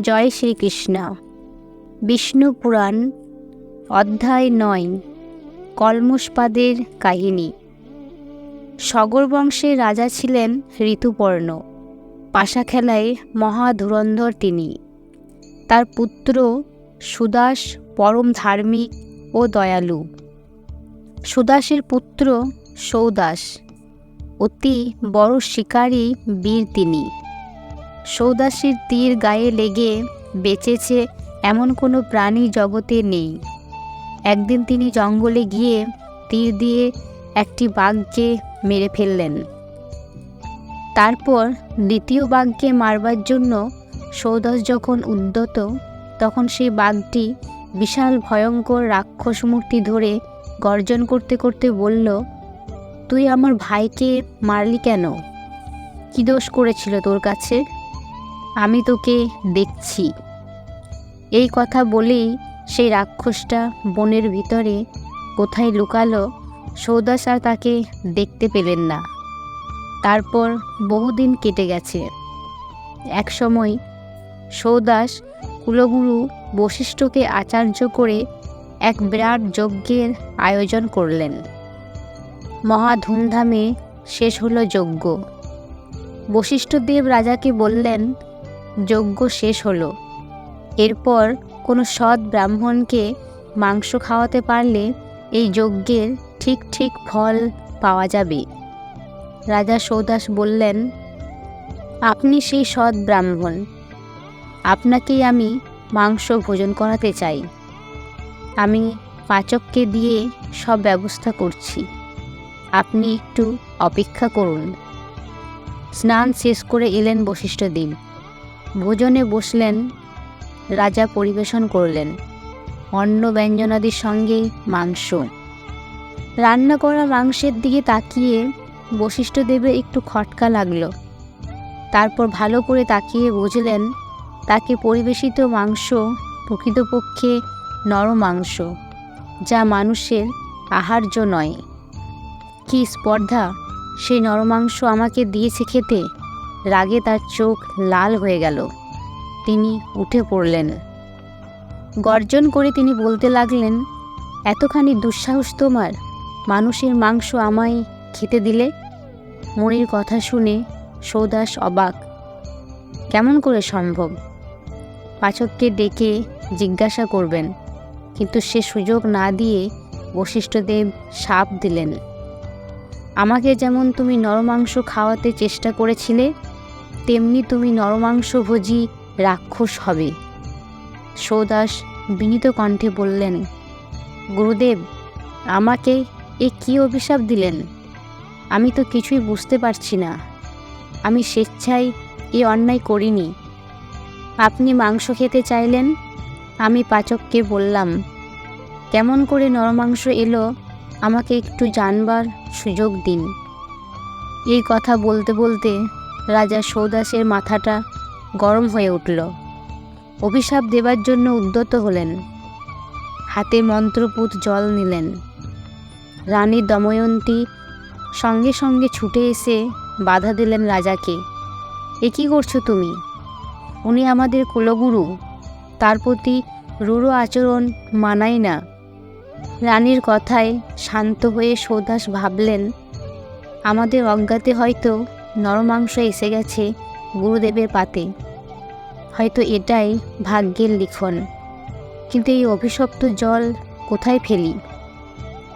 জয় শ্রীকৃষ্ণ। বিষ্ণু পুরাণ, অধ্যায় নয় কলমুষপাদের কাহিনী। সগর বংশের রাজা ছিলেন ঋতুপর্ণ, পাশা খেলায় মহাধুরন্ধর তিনি। তার পুত্র সুদাস পরম ধার্মিক ও দয়ালু। সুদাসের পুত্র সৌদাস, অতি বড় শিকারী বীর তিনি। সৌদাসীর তীর গায়ে লেগে বেঁচেছে এমন কোনো প্রাণী জগতে নেই। একদিন তিনি জঙ্গলে গিয়ে তীর দিয়ে একটি বাঘকে মেরে ফেললেন। তারপর দ্বিতীয় বাঘকে মারবার জন্য সৌদাস যখন উদ্যত, তখন সেই বাঘটি বিশাল ভয়ঙ্কর রাক্ষস মূর্তি ধরে গর্জন করতে করতে বলল, তুই আমার ভাইকে মারলি কেন? কী দোষ করেছিল তোর কাছে? আমি তোকে দেখছি। এই কথা বলেই সেই রাক্ষসটা বনের ভিতরে কোথায় লুকালো সৌদাস তাকে দেখতে পেলেন না। তারপর বহুদিন কেটে গেছে। এক সময় সৌদাস কুলগুরু বশিষ্ঠকে আচার্য করে এক বিরাট যজ্ঞের আয়োজন করলেন। মহা ধুমধামে শেষ হলো যজ্ঞ। বশিষ্ঠদেব রাজাকে বললেন যজ্ঞ শেষ হলো। এরপর কোনো সৎ ব্রাহ্মণকে মাংস খাওয়াতে পারলে এই যজ্ঞের ঠিক ঠিক ফল পাওয়া যাবে। রাজা সৌদাস বললেন, আপনি সেই সৎ ব্রাহ্মণ। আপনাকেই আমি মাংস ভোজন করাতে চাই। আমি পাচককে দিয়ে সব ব্যবস্থা করছি। আপনি একটু অপেক্ষা করুন। স্নান শেষ করে এলেন বশিষ্ঠদেব ভোজনে বসলেন, রাজা পরিবেশন করলেন। অন্ন ব্যঞ্জনাদির সঙ্গে মাংস। রান্না করা মাংসের দিকে তাকিয়ে বশিষ্ঠদেবের একটু খটকা লাগল। তারপর ভালো করে তাকিয়ে বুঝলেন, তাকে পরিবেশিত মাংস প্রকৃতপক্ষে নর মাংস, যা মানুষের আহার্য নয়। কি স্পর্ধা, সেই নরমাংস আমাকে দিয়েছে খেতে। রাগে তার চোখ লাল হয়ে গেল। তিনি উঠে পড়লেন। গর্জন করে তিনি বলতে লাগলেন, এতখানি দুঃসাহস তোমার। মানুষের মাংস আমায় খেতে দিলে? মনির কথা শুনে সৌদাস অবাক। কেমন করে সম্ভব? পাচককে ডেকে জিজ্ঞাসা করবেন, কিন্তু সে সুযোগ না দিয়ে বশিষ্ঠদেব সাপ দিলেন। আমাকে যেমন তুমি নরমাংস খাওয়াতে চেষ্টা করেছিলে তেমনি তুমি নরমাংসভোজী রাক্ষস হবে। সৌদাস বিনীত কণ্ঠে বললেন, গুরুদেব, আমাকে এ কী অভিশাপ দিলেন? আমি তো কিছুই বুঝতে পারছি না। আমি স্বেচ্ছায় এ অন্যায় করিনি। আপনি মাংস খেতে চাইলেন? আমি পাচককে বললাম, কেমন করে নরমাংস এলো, আমাকে একটু জানবার সুযোগ দিন। এই কথা বলতে বলতে রাজা সৌদাসের মাথাটা গরম হয়ে উঠল। অভিশাপ দেবার জন্য উদ্যত হলেন। হাতে মন্ত্রপুত জল নিলেন। রানী দময়ন্তী সঙ্গে সঙ্গে ছুটে এসে বাধা দিলেন রাজাকে। এ কী করছ তুমি? উনি আমাদের কুলগুরু। তার প্রতি রূঢ় আচরণ মানায় না। রানীর কথায় শান্ত হয়ে সৌদাস ভাবলেন, আমাদের অজ্ঞাতে হয়তো নরমাংস এসে গেছে গুরুদেবের পাতে। হয়তো এটাই ভাগ্যের লিখন। কিন্তু এই অভিশপ্ত জল কোথায় ফেলি?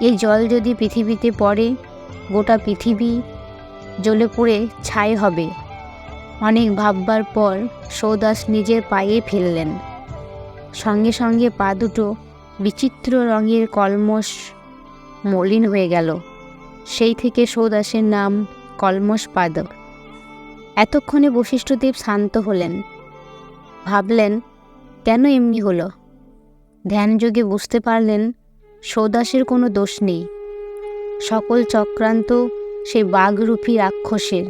এই জল যদি পৃথিবীতে পড়ে, গোটা পৃথিবী জ্বলে পড়ে ছাই হবে। অনেক ভাববার পর সৌদাস নিজের পায়ে ফেললেন। সঙ্গে সঙ্গে পা দুটো বিচিত্র রঙের কলমস মলিন হয়ে গেল। সেই থেকে সৌদাসের নাম কলমস পাদক এতক্ষণে বশিষ্ঠদেব শান্ত হলেন। ভাবলেন, কেন এমনি হলো? ধ্যানযোগে বুঝতে পারলেন, সৌদাসের কোনো দোষ নেই। সকল চক্রান্ত সেই বাঘরূপী রাক্ষসের।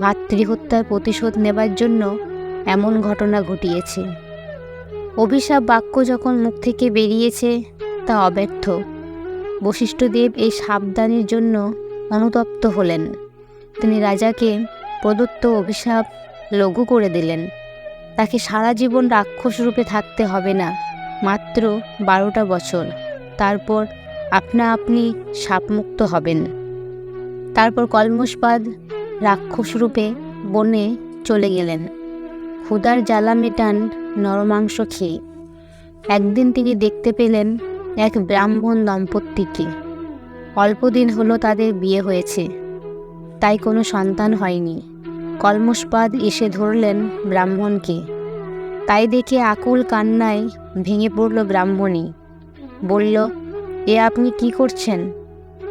ভাতৃহত্যার প্রতিশোধ নেবার জন্য এমন ঘটনা ঘটিয়েছে। অভিশাপ বাক্য যখন মুখ থেকে বেরিয়েছে, তা অব্যর্থ। বশিষ্ঠদেব এই সাবধানের জন্য অনুতপ্ত হলেন। তিনি রাজাকে প্রদত্ত অভিশাপ লঘু করে দিলেন। তাকে সারা জীবন রাক্ষস রূপে থাকতে হবে না, মাত্র বারোটা বছর। তারপর আপনা আপনি সাপমুক্ত হবেন। তারপর কলমসপাদ রাক্ষস রূপে বনে চলে গেলেন। ক্ষুদার জ্বালা মেটান নরমাংস খেয়ে। একদিন তিনি দেখতে পেলেন এক ব্রাহ্মণ দম্পতিকে। অল্পদিন হলো তাদের বিয়ে হয়েছে। তাই কোনো সন্তান হয়নি। কলমসপাদ এসে ধরলেন ব্রাহ্মণকে। তাই দেখে আকুল কান্নায় ভেঙে পড়ল ব্রাহ্মণী বলল, এ আপনি কি করছেন?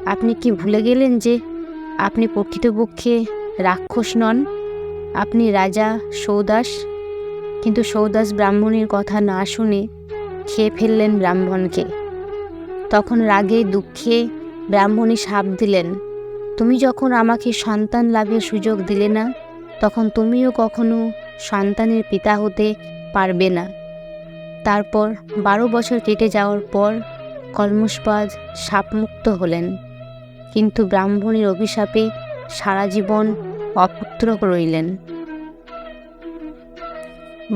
আপনি কি ভুলে গেলেন যে আপনি প্রকৃতপক্ষে রাক্ষস নন? আপনি রাজা, সৌদাস? কিন্তু সৌদাস ব্রাহ্মণীর কথা না শুনে খেয়ে ফেললেন ব্রাহ্মণকে। তখন রাগে, দুঃখে ব্রাহ্মণী সাপ দিলেন। তুমি যখন আমাকে সন্তান লাভের সুযোগ দিলে না, তখন তুমিও কখনো সন্তানের পিতা হতে পারবে না। তারপর বারো বছর কেটে যাওয়ার পর কলমসপাদ সাপমুক্ত হলেন। কিন্তু ব্রাহ্মণের অভিশাপে সারা জীবন অপুত্র রইলেন।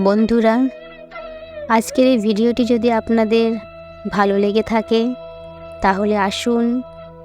বন্ধুরা, আজকের এই ভিডিওটি যদি আপনাদের ভালো লেগে থাকে, তাহলে আসুন